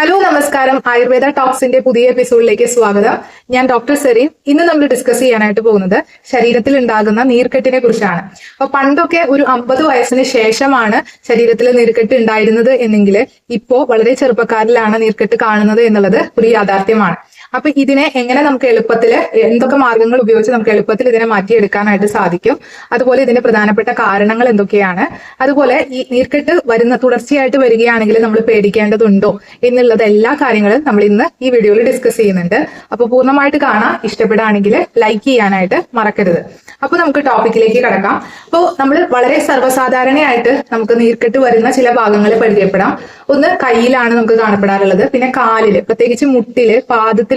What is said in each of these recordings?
Hello നമസ്കാരം. ആയുർവേദ ടോക്സിന്റെ പുതിയ എപ്പിസോഡിലേക്ക് സ്വാഗതം. ഞാൻ ഡോക്ടർ സെറീൻ. ഇന്ന് നമ്മൾ ഡിസ്കസ് ചെയ്യാനായിട്ട് പോകുന്നത് ശരീരത്തിൽ ഉണ്ടാകുന്ന നീർക്കെട്ടിനെ കുറിച്ചാണ്. അപ്പൊ പണ്ടൊക്കെ ഒരു അമ്പത് വയസ്സിന് ശേഷമാണ് ശരീരത്തിൽ നീർക്കെട്ട് ഉണ്ടായിരുന്നത് എന്നെങ്കിൽ ഇപ്പോ വളരെ ചെറുപ്പക്കാരിലാണ് നീർക്കെട്ട് കാണുന്നത് എന്നുള്ളത് ഒരു യാഥാർത്ഥ്യമാണ്. അപ്പൊ ഇതിനെ എങ്ങനെ നമുക്ക് എളുപ്പത്തിൽ എന്തൊക്കെ മാർഗങ്ങൾ ഉപയോഗിച്ച് നമുക്ക് എളുപ്പത്തിൽ ഇതിനെ മാറ്റിയെടുക്കാനായിട്ട് സാധിക്കും? അതുപോലെ ഇതിന്റെ പ്രധാനപ്പെട്ട കാരണങ്ങൾ എന്തൊക്കെയാണ്? അതുപോലെ ഈ നീർക്കെട്ട് വരുന്ന തുടർച്ചയായിട്ട് വരികയാണെങ്കിൽ നമ്മൾ പേടിക്കേണ്ടതുണ്ടോ എന്നുള്ളത് എല്ലാ കാര്യങ്ങളും നമ്മൾ ഇന്ന് ഈ വീഡിയോയിൽ ഡിസ്കസ് ചെയ്യുന്നുണ്ട്. അപ്പൊ പൂർണമായിട്ട് കാണാൻ ഇഷ്ടപ്പെടുകയാണെങ്കിൽ ലൈക്ക് ചെയ്യാനായിട്ട് മറക്കരുത്. അപ്പൊ നമുക്ക് ടോപ്പിക്കിലേക്ക് കടക്കാം. അപ്പോൾ നമ്മൾ വളരെ സർവസാധാരണയായിട്ട് നമുക്ക് നീർക്കെട്ട് വരുന്ന ചില ഭാഗങ്ങൾ പരിചയപ്പെടാം. ഒന്ന് കയ്യിലാണ് നമുക്ക് കാണപ്പെടാറുള്ളത്. പിന്നെ കാലിൽ പ്രത്യേകിച്ച് മുട്ടിൽ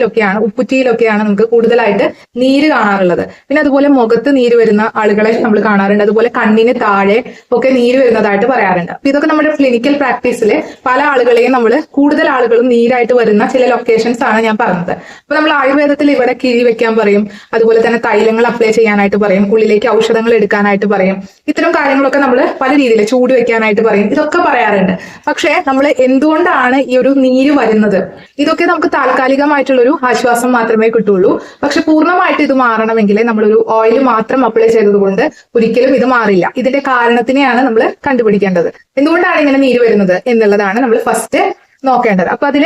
പാദത്തിലൊക്കെയാണ് ഉപ്പുറ്റിയിലൊക്കെയാണ് നമുക്ക് കൂടുതലായിട്ട് നീര് കാണാറുള്ളത്. പിന്നെ അതുപോലെ മുഖത്ത് നീര് വരുന്ന ആളുകളെ നമ്മൾ കാണാറുണ്ട്. അതുപോലെ കണ്ണിന് താഴെ ഒക്കെ നീര് വരുന്നതായിട്ട് പറയാറുണ്ട്. അപ്പൊ ഇതൊക്കെ നമ്മുടെ ക്ലിനിക്കൽ പ്രാക്ടീസിൽ പല ആളുകളെയും നമ്മൾ കൂടുതൽ ആളുകളും നീരായിട്ട് വരുന്ന ചില ലൊക്കേഷൻസ് ആണ് ഞാൻ പറഞ്ഞത്. അപ്പൊ നമ്മൾ ആയുർവേദത്തിൽ ഇവിടെ കിഴി വെക്കാൻ പറയും. അതുപോലെ തന്നെ തൈലങ്ങൾ അപ്ലൈ ചെയ്യാനായിട്ട് പറയും. ഉള്ളിലേക്ക് ഔഷധങ്ങൾ എടുക്കാനായിട്ട് പറയും. ഇത്തരം കാര്യങ്ങളൊക്കെ നമ്മൾ പല രീതിയിൽ ചൂട് വെക്കാനായിട്ട് പറയും. ഇതൊക്കെ പറയാറുണ്ട്. പക്ഷേ നമ്മൾ എന്തുകൊണ്ടാണ് ഈ ഒരു നീര് വരുന്നത്? ഇതൊക്കെ നമുക്ക് താൽക്കാലികമായിട്ടുള്ള ഒരു ആശ്വാസം മാത്രമേ കിട്ടുള്ളൂ. പക്ഷെ പൂർണമായിട്ട് ഇത് മാറണമെങ്കിൽ നമ്മളൊരു ഓയിൽ മാത്രം അപ്ലൈ ചെയ്തതുകൊണ്ട് ഒരിക്കലും ഇത് മാറില്ല. ഇതിന്റെ കാരണത്തിനെയാണ് നമ്മൾ കണ്ടുപിടിക്കേണ്ടത്. എന്തുകൊണ്ടാണ് ഇങ്ങനെ നീര് വരുന്നത് എന്നുള്ളതാണ് നമ്മൾ ഫസ്റ്റ് നോക്കേണ്ടത്. അപ്പൊ അതിൽ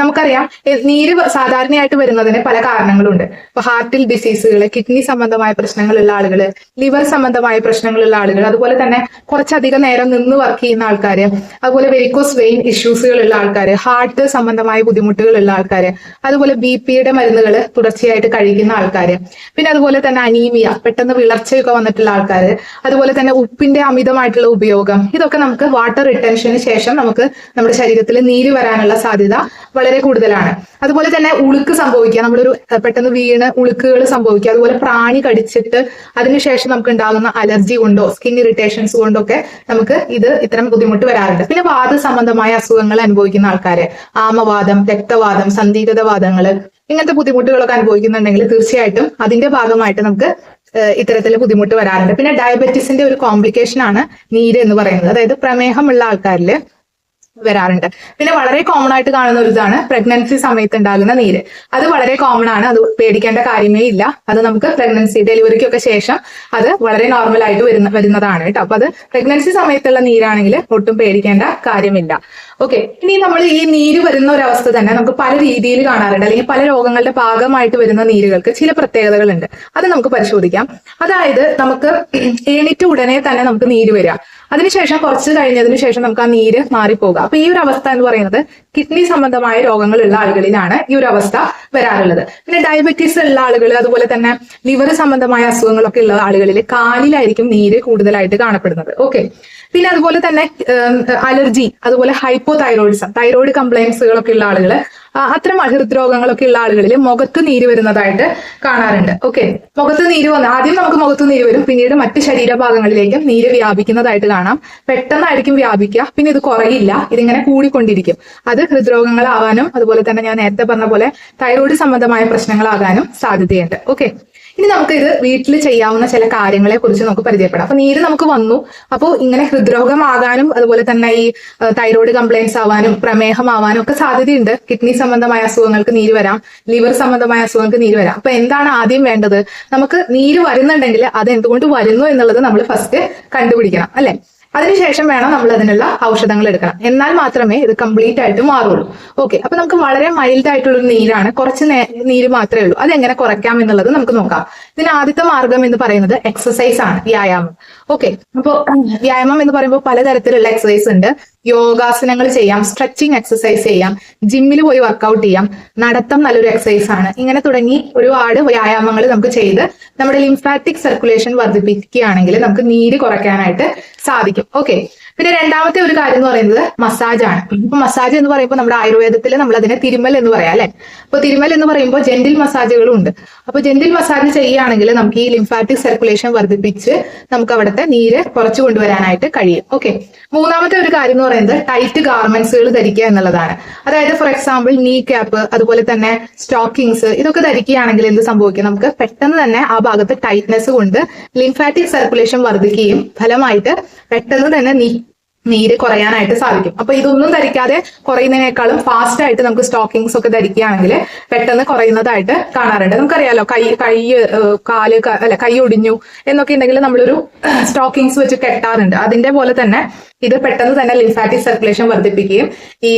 നമുക്കറിയാം നീര് സാധാരണയായിട്ട് വരുന്നതിന് പല കാരണങ്ങളുണ്ട്. ഇപ്പൊ ഹാർട്ടിൽ ഡിസീസുകൾ കിഡ്നി സംബന്ധമായ പ്രശ്നങ്ങളുള്ള ആളുകൾ ലിവർ സംബന്ധമായ പ്രശ്നങ്ങളുള്ള ആളുകൾ അതുപോലെ തന്നെ കുറച്ചധികം നേരം നിന്ന് വർക്ക് ചെയ്യുന്ന ആൾക്കാർ അതുപോലെ വെരിക്കോസ് വെയിൻ ഇഷ്യൂസുകളുള്ള ആൾക്കാർ ഹാർട്ട് സംബന്ധമായ ബുദ്ധിമുട്ടുകളുള്ള ആൾക്കാർ അതുപോലെ ബി പിയുടെ മരുന്നുകൾ തുടർച്ചയായിട്ട് കഴിക്കുന്ന ആൾക്കാർ പിന്നെ അതുപോലെ തന്നെ അനീമിയ പെട്ടെന്ന് വിളർച്ചയൊക്കെ വന്നിട്ടുള്ള ആൾക്കാർ അതുപോലെ തന്നെ ഉപ്പിന്റെ അമിതമായിട്ടുള്ള ഉപയോഗം ഇതൊക്കെ നമുക്ക് വാട്ടർ റിട്ടൻഷന് ശേഷം നമുക്ക് നമ്മുടെ ശരീരത്തിൽ നീര് വരാനുള്ള സാധ്യത വളരെ കൂടുതലാണ്. അതുപോലെ തന്നെ ഉളുക്ക് സംഭവിക്കുക. നമ്മളൊരു പെട്ടെന്ന് വീണ് ഉളുക്കുകൾ സംഭവിക്കുക. അതുപോലെ പ്രാണി കടിച്ചിട്ട് അതിനുശേഷം നമുക്ക് ഉണ്ടാകുന്ന അലർജി കൊണ്ടോ സ്കിൻ ഇറിറ്റേഷൻസ് കൊണ്ടോ ഒക്കെ നമുക്ക് ഇത് ഇത്തരം ബുദ്ധിമുട്ട് വരാറുണ്ട്. പിന്നെ വാദ സംബന്ധമായ അസുഖങ്ങൾ അനുഭവിക്കുന്ന ആൾക്കാര്. ആമവാദം രക്തവാദം സന്ധിഗതവാദങ്ങൾ ഇങ്ങനത്തെ ബുദ്ധിമുട്ടുകളൊക്കെ അനുഭവിക്കുന്നുണ്ടെങ്കിൽ തീർച്ചയായിട്ടും അതിന്റെ ഭാഗമായിട്ട് നമുക്ക് ഇത്തരത്തിൽ ബുദ്ധിമുട്ട് വരാറുണ്ട്. പിന്നെ ഡയബറ്റീസിന്റെ ഒരു കോംപ്ലിക്കേഷൻ ആണ് നീര് എന്ന് പറയുന്നത്. അതായത് പ്രമേഹമുള്ള ആൾക്കാരിൽ വരാറുണ്ട്. പിന്നെ വളരെ കോമൺ ആയിട്ട് കാണുന്ന ഒരു ഇതാണ് പ്രഗ്നൻസി സമയത്ത് ഉണ്ടാകുന്ന നീര്. അത് വളരെ കോമൺ ആണ്. അത് പേടിക്കേണ്ട കാര്യമേ ഇല്ല. അത് നമുക്ക് പ്രഗ്നൻസി ഡെലിവറിക്കൊക്കെ ശേഷം അത് വളരെ നോർമൽ ആയിട്ട് വരുന്ന വരുന്നതാണ് കേട്ടോ. അപ്പൊ അത് പ്രഗ്നൻസി സമയത്തുള്ള നീരാണെങ്കിൽ ഒട്ടും പേടിക്കേണ്ട കാര്യമില്ല. ഓക്കെ ഇനി നമ്മൾ ഈ നീര് വരുന്ന ഒരു അവസ്ഥ തന്നെ നമുക്ക് പല രീതിയിൽ കാണാറുണ്ട്. അല്ലെങ്കിൽ പല രോഗങ്ങളുടെ ഭാഗമായിട്ട് വരുന്ന നീരുകൾക്ക് ചില പ്രത്യേകതകളുണ്ട്. അത് നമുക്ക് പരിശോധിക്കാം. അതായത് നമുക്ക് എണീറ്റ് ഉടനെ തന്നെ നമുക്ക് നീര് വരിക. അതിനുശേഷം കുറച്ച് കഴിഞ്ഞതിന് ശേഷം നമുക്ക് ആ നീര് മാറിപ്പോകുക. അപ്പൊ ഈ ഒരു അവസ്ഥ എന്ന് പറയുന്നത് കിഡ്നി സംബന്ധമായ രോഗങ്ങളുള്ള ആളുകളിലാണ് ഈ ഒരു അവസ്ഥ വരാറുള്ളത്. പിന്നെ ഡയബറ്റീസ് ഉള്ള ആളുകൾ അതുപോലെ തന്നെ ലിവർ സംബന്ധമായ അസുഖങ്ങളൊക്കെ ഉള്ള ആളുകളിൽ കാലിലായിരിക്കും നീര് കൂടുതലായിട്ട് കാണപ്പെടുന്നത്. ഓക്കെ പിന്നെ അതുപോലെ തന്നെ അലർജി അതുപോലെ ഹൈപ്പോ തൈറോയിഡിസം തൈറോയിഡ് കംപ്ലൈൻസുകളൊക്കെ ഉള്ള ആളുകൾ അത്തരം ഹൃദ്രോഗങ്ങളൊക്കെ ഉള്ള ആളുകളിൽ മുഖത്ത് നീര് വരുന്നതായിട്ട് കാണാറുണ്ട്. ഓക്കെ മുഖത്ത് നീര് വന്ന് ആദ്യം നമുക്ക് മുഖത്ത് നീര് വരും. പിന്നീട് മറ്റ് ശരീരഭാഗങ്ങളിലേക്കും നീര് വ്യാപിക്കുന്നതായിട്ട് കാണാം. പെട്ടെന്നായിരിക്കും വ്യാപിക്കുക. പിന്നെ ഇത് കുറയില്ല. ഇതിങ്ങനെ കൂടിക്കൊണ്ടിരിക്കും. അത് ഹൃദ്രോഗങ്ങളാവാനും അതുപോലെ തന്നെ ഞാൻ നേരത്തെ പറഞ്ഞ പോലെ തൈറോയിഡ് സംബന്ധമായ പ്രശ്നങ്ങളാകാനും സാധ്യതയുണ്ട്. ഓക്കെ ഇനി നമുക്ക് ഇത് വീട്ടിൽ ചെയ്യാവുന്ന ചില കാര്യങ്ങളെ കുറിച്ച് നമുക്ക് പരിചയപ്പെടാം. അപ്പൊ നീര് നമുക്ക് വന്നു. അപ്പോൾ ഇങ്ങനെ ഹൃദ്രോഗമാകാനും അതുപോലെ തന്നെ ഈ തൈറോയ്ഡ് കംപ്ലൈൻസ് ആവാനും പ്രമേഹമാവാനും ഒക്കെ സാധ്യതയുണ്ട്. കിഡ്നി സംബന്ധമായ അസുഖങ്ങൾക്ക് നീര് വരാം ലിവർ സംബന്ധമായ അസുഖങ്ങൾക്ക് നീര് വരാം. അപ്പൊ എന്താണ് ആദ്യം വേണ്ടത്? നമുക്ക് നീര് വരുന്നുണ്ടെങ്കിൽ അത് എന്തുകൊണ്ട് വരുന്നു എന്നുള്ളത് നമ്മൾ ഫസ്റ്റ് കണ്ടുപിടിക്കണം അല്ലെ? അതിനുശേഷം വേണം നമ്മൾ അതിനുള്ള ഔഷധങ്ങൾ എടുക്കണം. എന്നാൽ മാത്രമേ ഇത് കംപ്ലീറ്റ് ആയിട്ട് മാറുള്ളൂ. ഓക്കെ അപ്പൊ നമുക്ക് വളരെ മൈൽഡ് ആയിട്ടുള്ള നീരാണ്. കുറച്ച് നീര് മാത്രമേ ഉള്ളൂ. അത് എങ്ങനെ കുറയ്ക്കാം എന്നുള്ളത് നമുക്ക് നോക്കാം. ഇതിന് ആദ്യത്തെ മാർഗം എന്ന് പറയുന്നത് എക്സസൈസ് ആണ് വ്യായാമം. ഓക്കെ അപ്പോൾ വ്യായാമം എന്ന് പറയുമ്പോൾ പലതരത്തിലുള്ള എക്സസൈസ് ഉണ്ട്. യോഗാസനങ്ങൾ ചെയ്യാം സ്ട്രെച്ചിങ് എക്സസൈസ് ചെയ്യാം ജിമ്മിൽ പോയി വർക്കൗട്ട് ചെയ്യാം നടത്തം നല്ലൊരു എക്സസൈസ് ആണ്. ഇങ്ങനെ തുടങ്ങി ഒരുപാട് വ്യായാമങ്ങൾ നമുക്ക് ചെയ്ത് നമ്മുടെ ലിംഫാറ്റിക് സർക്കുലേഷൻ വർദ്ധിപ്പിക്കുകയാണെങ്കിൽ നമുക്ക് നീര് കുറയ്ക്കാനായിട്ട് സാധിക്കും. ഓക്കെ പിന്നെ രണ്ടാമത്തെ ഒരു കാര്യം എന്ന് പറയുന്നത് മസാജ് ആണ്. ഇപ്പൊ മസാജ് എന്ന് പറയുമ്പോൾ നമ്മുടെ ആയുർവേദത്തിൽ നമ്മൾ അതിനെ തിരുമൽ എന്ന് പറയാം അല്ലെ? അപ്പൊ തിരുമൽ എന്ന് പറയുമ്പോൾ ജെന്റിൽ മസാജുകളും ഉണ്ട്. അപ്പൊ ജെന്റിൽ മസാജ് ചെയ്യുകയാണെങ്കിൽ നമുക്ക് ഈ ലിംഫാറ്റിക് സർക്കുലേഷൻ വർദ്ധിപ്പിച്ച് നമുക്ക് അവിടുത്തെ നീര് കുറച്ചു കൊണ്ടുവരാനായിട്ട് കഴിയും. ഓക്കെ മൂന്നാമത്തെ ഒരു കാര്യം എന്ന് പറയുന്നത് ടൈറ്റ് ഗാർമെന്റ്സുകൾ ധരിക്കുക എന്നുള്ളതാണ്. അതായത് ഫോർ എക്സാമ്പിൾ നീ ക്യാപ്പ് അതുപോലെ തന്നെ സ്റ്റോക്കിങ്സ് ഇതൊക്കെ ധരിക്കുകയാണെങ്കിൽ എന്ത് സംഭവിക്കും? നമുക്ക് പെട്ടെന്ന് തന്നെ ആ ഭാഗത്ത് ടൈറ്റ്നെസ് കൊണ്ട് ലിംഫാറ്റിക് സർക്കുലേഷൻ വർദ്ധിക്കുകയും ഫലമായിട്ട് പെട്ടെന്ന് തന്നെ നീ നീര് കുറയാനായിട്ട് സാധിക്കും. അപ്പൊ ഇതൊന്നും ധരിക്കാതെ കുറയുന്നതിനേക്കാളും ഫാസ്റ്റ് ആയിട്ട് നമുക്ക് സ്റ്റോക്കിങ്സ് ഒക്കെ ധരിക്കുകയാണെങ്കിൽ പെട്ടെന്ന് കുറയുന്നതായിട്ട് കാണാറുണ്ട്. നമുക്കറിയാലോ കൈ കൈ കാൽ അല്ല കൈ ഒടിഞ്ഞു എന്നൊക്കെ ഉണ്ടെങ്കിൽ നമ്മളൊരു സ്റ്റോക്കിങ്സ് വെച്ച് കെട്ടാറുണ്ട്. അതിന്റെ പോലെ തന്നെ ഇത് പെട്ടെന്ന് തന്നെ ലിംഫാറ്റിക് സർക്കുലേഷൻ വർദ്ധിപ്പിക്കുകയും ഈ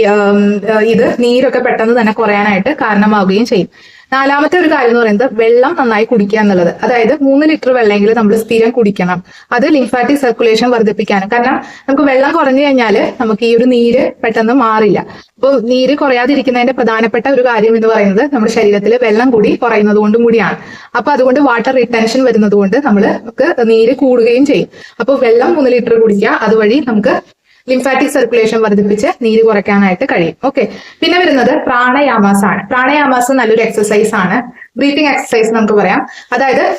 ഇത് നീരൊക്കെ പെട്ടെന്ന് തന്നെ കുറയാനായിട്ട് കാരണമാവുകയും ചെയ്യും. നാലാമത്തെ ഒരു കാര്യം എന്ന് പറയുന്നത് വെള്ളം നന്നായി കുടിക്കുക എന്നുള്ളത്. അതായത് മൂന്ന് ലിറ്റർ വെള്ളമെങ്കിലും നമ്മൾ സ്ഥിരം കുടിക്കണം. അത് ലിംഫാറ്റിക് സർക്കുലേഷൻ വർദ്ധിപ്പിക്കാനും. കാരണം നമുക്ക് വെള്ളം കുറഞ്ഞു കഴിഞ്ഞാൽ നമുക്ക് ഈ ഒരു നീര് പെട്ടെന്ന് മാറില്ല. അപ്പോൾ നീര് കുറയാതിരിക്കുന്നതിന്റെ പ്രധാനപ്പെട്ട ഒരു കാര്യം എന്ന് പറയുന്നത് നമ്മുടെ ശരീരത്തിൽ വെള്ളം കൂടി കുറയുന്നത് കൊണ്ടും കൂടിയാണ്. അപ്പൊ അതുകൊണ്ട് വാട്ടർ റിട്ടൻഷൻ വരുന്നത് കൊണ്ട് നമ്മൾ നമുക്ക് നീര് കൂടുകയും ചെയ്യും. അപ്പോൾ വെള്ളം മൂന്ന് ലിറ്റർ കുടിക്കുക അതുവഴി നമുക്ക് ലിംഫാറ്റിക് സർക്കുലേഷൻ വർദ്ധിപ്പിച്ച് നീര് കുറയ്ക്കാനായിട്ട് കഴിയും. ഓക്കെ പിന്നെ വരുന്നത് പ്രാണയാമാസ് ആണ്. പ്രാണയാമാസ് നല്ലൊരു എക്സസൈസ് ആണ്. ബ്രീത്തിങ് എക്സസൈസ് നമുക്ക് പറയാം. അതായത്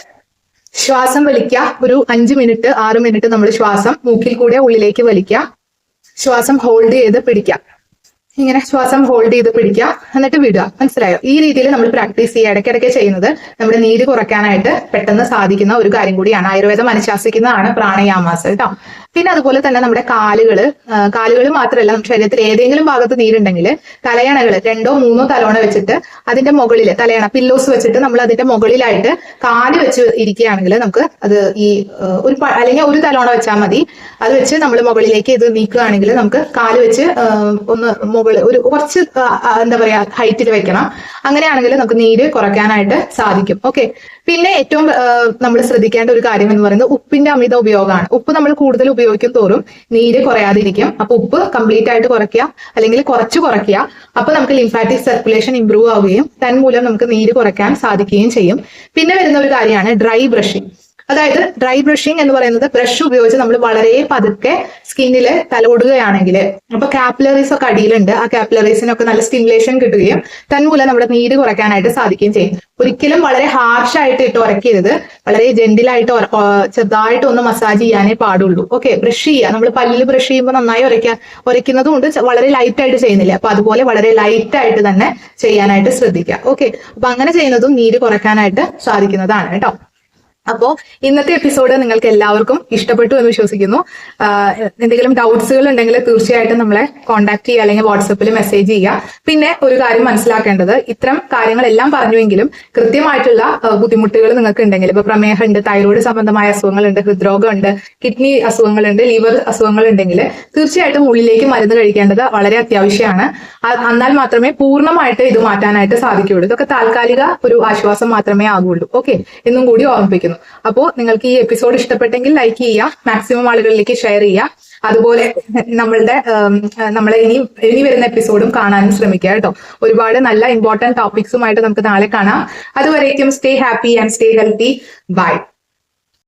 ശ്വാസം വലിക്കുക ഒരു അഞ്ച് മിനിറ്റ് ആറ് മിനിറ്റ് നമ്മൾ ശ്വാസം മൂക്കിൽ കൂടെ ഉള്ളിലേക്ക് വലിക്കുക ശ്വാസം ഹോൾഡ് ചെയ്ത് പിടിക്കുക ഇങ്ങനെ ശ്വാസം ഹോൾഡ് ചെയ്ത് പിടിക്കുക. എന്നിട്ട് വിടുക. മനസ്സിലായോ? ഈ രീതിയിൽ നമ്മൾ പ്രാക്ടീസ് ചെയ്യുക. ഇടയ്ക്കിടയ്ക്ക് ചെയ്യുന്നത് നമ്മുടെ നീര് കുറയ്ക്കാനായിട്ട് പെട്ടെന്ന് സാധിക്കുന്ന ഒരു കാര്യം കൂടിയാണ്. ആയുർവേദം അനുശാസിക്കുന്നതാണ് പ്രാണയാമാസം കേട്ടോ. പിന്നെ അതുപോലെ തന്നെ നമ്മുടെ കാലുകൾ കാലുകൾ മാത്രമല്ല നമ്മുടെ ശരീരത്തിൽ ഏതെങ്കിലും ഭാഗത്ത് നീരുണ്ടെങ്കിൽ തലയണകൾ രണ്ടോ മൂന്നോ തലോണ വെച്ചിട്ട് അതിന്റെ മുകളിൽ തലയണ പില്ലോസ് വെച്ചിട്ട് നമ്മൾ അതിന്റെ മുകളിലായിട്ട് കാൽ വെച്ച് ഇരിക്കുകയാണെങ്കിൽ നമുക്ക് അത് ഈ ഒരു അല്ലെങ്കിൽ ഒരു തലോണ വെച്ചാൽ മതി. അത് വെച്ച് നമ്മൾ മുകളിലേക്ക് ഇത് നീക്കുകയാണെങ്കിൽ നമുക്ക് കാൽ വെച്ച് ഒന്ന് മുകളിൽ ഒരു കുറച്ച് എന്താ പറയാ ഹൈറ്റിൽ വെക്കണം. അങ്ങനെയാണെങ്കിൽ നമുക്ക് നീര് കുറയ്ക്കാനായിട്ട് സാധിക്കും. ഓക്കെ പിന്നെ ഏറ്റവും നമ്മൾ ശ്രദ്ധിക്കേണ്ട ഒരു കാര്യം എന്ന് പറയുന്നത് ഉപ്പിന്റെ അമിത ഉപയോഗമാണ്. ഉപ്പ് നമ്മൾ കൂടുതൽ ഉപയോഗിക്കും തോറും നീര് കുറയാതിരിക്കും. അപ്പൊ ഉപ്പ് കംപ്ലീറ്റ് ആയിട്ട് കുറയ്ക്കുക അല്ലെങ്കിൽ കുറച്ച് കുറയ്ക്കുക. അപ്പൊ നമുക്ക് ലിംഫാറ്റിക് സർക്കുലേഷൻ ഇംപ്രൂവ് ആവുകയും തന്മൂലം നമുക്ക് നീര് കുറയ്ക്കാൻ സാധിക്കുകയും ചെയ്യും. പിന്നെ വരുന്ന ഒരു കാര്യമാണ് ഡ്രൈ ബ്രഷിംഗ് അതായത് ഡ്രൈ ബ്രഷിംഗ് എന്ന് പറയുന്നത് ബ്രഷ് ഉപയോഗിച്ച് നമ്മൾ വളരെ പതുക്കെ സ്കിന്നിൽ തലോടുകയാണെങ്കിൽ അപ്പൊ കാപ്പിലറീസ് ഒക്കെ അടിയിലുണ്ട്. ആ കാപ്പിലറീസിനൊക്കെ നല്ല സ്റ്റിമുലേഷൻ കിട്ടുകയും തന്മൂലം നമ്മുടെ നീര് കുറയ്ക്കാനായിട്ട് സാധിക്കുകയും ചെയ്യും. ഒരിക്കലും വളരെ ഹാർഷ് ആയിട്ട് ഇട്ട് ഉറക്കരുത് വളരെ ജെന്റിലായിട്ട് ചെറുതായിട്ട് ഒന്ന് മസാജ് ചെയ്യാനേ പാടുള്ളൂ. ഓക്കെ ബ്രഷ് ചെയ്യുക. നമ്മൾ പല്ലിൽ ബ്രഷ് ചെയ്യുമ്പോൾ നന്നായി ഉരയ്ക്കുക ഉരയ്ക്കുന്നതും കൊണ്ട് വളരെ ലൈറ്റ് ആയിട്ട് ചെയ്യുന്നില്ല. അപ്പൊ അതുപോലെ വളരെ ലൈറ്റ് ആയിട്ട് തന്നെ ചെയ്യാനായിട്ട് ശ്രദ്ധിക്കുക. ഓക്കെ അപ്പൊ അങ്ങനെ ചെയ്യുന്നതും നീര് കുറയ്ക്കാനായിട്ട് സാധിക്കുന്നതാണ് കേട്ടോ. അപ്പോ ഇന്നത്തെ എപ്പിസോഡ് നിങ്ങൾക്ക് എല്ലാവർക്കും ഇഷ്ടപ്പെട്ടു എന്ന് വിശ്വസിക്കുന്നു. എന്തെങ്കിലും ഡൗട്ട്സുകൾ ഉണ്ടെങ്കിൽ തീർച്ചയായിട്ടും നമ്മളെ കോൺടാക്ട് ചെയ്യുക അല്ലെങ്കിൽ വാട്സപ്പിൽ മെസ്സേജ് ചെയ്യുക. പിന്നെ ഒരു കാര്യം മനസ്സിലാക്കേണ്ടത് ഇത്തരം കാര്യങ്ങളെല്ലാം പറഞ്ഞുവെങ്കിലും കൃത്യമായിട്ടുള്ള ബുദ്ധിമുട്ടുകൾ നിങ്ങൾക്ക് ഉണ്ടെങ്കിൽ ഇപ്പൊ പ്രമേഹമുണ്ട് തൈറോയ്ഡ് സംബന്ധമായ അസുഖങ്ങളുണ്ട് ഹൃദ്രോഗമുണ്ട് കിഡ്നി അസുഖങ്ങളുണ്ട് ലിവർ അസുഖങ്ങൾ ഉണ്ടെങ്കിൽ തീർച്ചയായിട്ടും ഉള്ളിലേക്ക് മരുന്ന് കഴിക്കേണ്ടത് വളരെ അത്യാവശ്യമാണ്. എന്നാൽ മാത്രമേ പൂർണമായിട്ട് ഇത് മാറ്റാനായിട്ട് സാധിക്കുകയുള്ളൂ. ഇതൊക്കെ താൽക്കാലിക ഒരു ആശ്വാസം മാത്രമേ ആകുള്ളൂ ഓക്കെ? എന്നും കൂടി ഓർമ്മിപ്പിക്കുന്നു. അപ്പോൾ നിങ്ങൾക്ക് ഈ എപ്പിസോഡ് ഇഷ്ടപ്പെട്ടെങ്കിൽ ലൈക്ക് ചെയ്യുക മാക്സിമം ആളുകളിലേക്ക് ഷെയർ ചെയ്യുക. അതുപോലെ നമ്മളുടെ നമ്മളെ ഇനി ഇനി വരുന്ന എപ്പിസോഡും കാണാനും ശ്രമിക്കുക കേട്ടോ. ഒരുപാട് നല്ല ഇമ്പോർട്ടന്റ് ടോപ്പിക്സുമായിട്ട് നമുക്ക് നാളെ കാണാം. അതുവരേക്കും stay happy and stay healthy bye